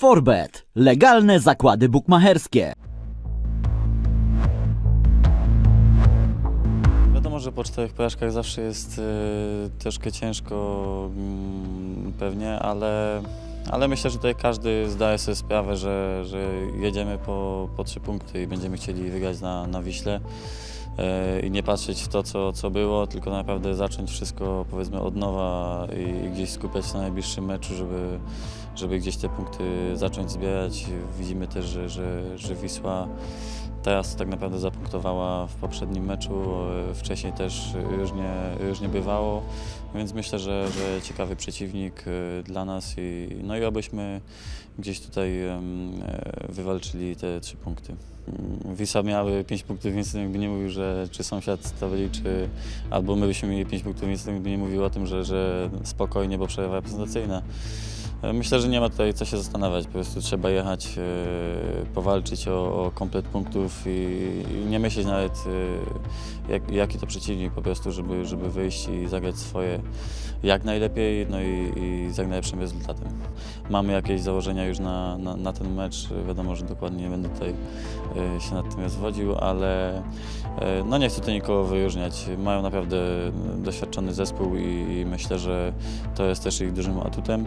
Forbet. Legalne zakłady bukmacherskie. Wiadomo, że po czterech porażkach zawsze jest e, troszkę ciężko mm, pewnie, ale, ale myślę, że tutaj każdy zdaje sobie sprawę, że, że jedziemy po, po trzy punkty i będziemy chcieli wygrać na, na Wiśle e, i nie patrzeć w to, co, co było, tylko naprawdę zacząć wszystko powiedzmy od nowa i, i gdzieś skupiać się na najbliższym meczu, żeby, żeby gdzieś te punkty zacząć zbierać. Widzimy też, że, że, że Wisła teraz tak naprawdę zapunktowała w poprzednim meczu. e, Wcześniej też już nie, już nie bywało, więc myślę, że, że ciekawy przeciwnik e, dla nas i, no i abyśmy gdzieś tutaj e, wywalczyli te trzy punkty. Mm, Wisła miały 5 punktów więcej, jakby nie mówił, że czy sąsiad z czy albo my byśmy mieli 5 punktów więcej, jakby nie mówił o tym, że, że spokojnie, bo przerwa reprezentacyjna. Myślę, że nie ma tutaj co się zastanawiać, po prostu trzeba jechać, e, powalczyć o, o komplet punktów i, i nie myśleć nawet e, jak, jaki to przeciwnik po prostu, żeby, żeby wyjść i zagrać swoje jak najlepiej no i, i z jak najlepszym rezultatem. Mamy jakieś założenia już na, na, na ten mecz, wiadomo, że dokładnie nie będę tutaj e, się nad tym rozwodził, ale no nie chcę tutaj nikogo wyróżniać. Mają naprawdę doświadczony zespół i, i myślę, że to jest też ich dużym atutem.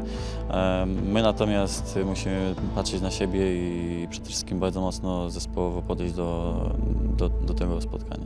My natomiast musimy patrzeć na siebie i przede wszystkim bardzo mocno zespołowo podejść do, do, do tego spotkania.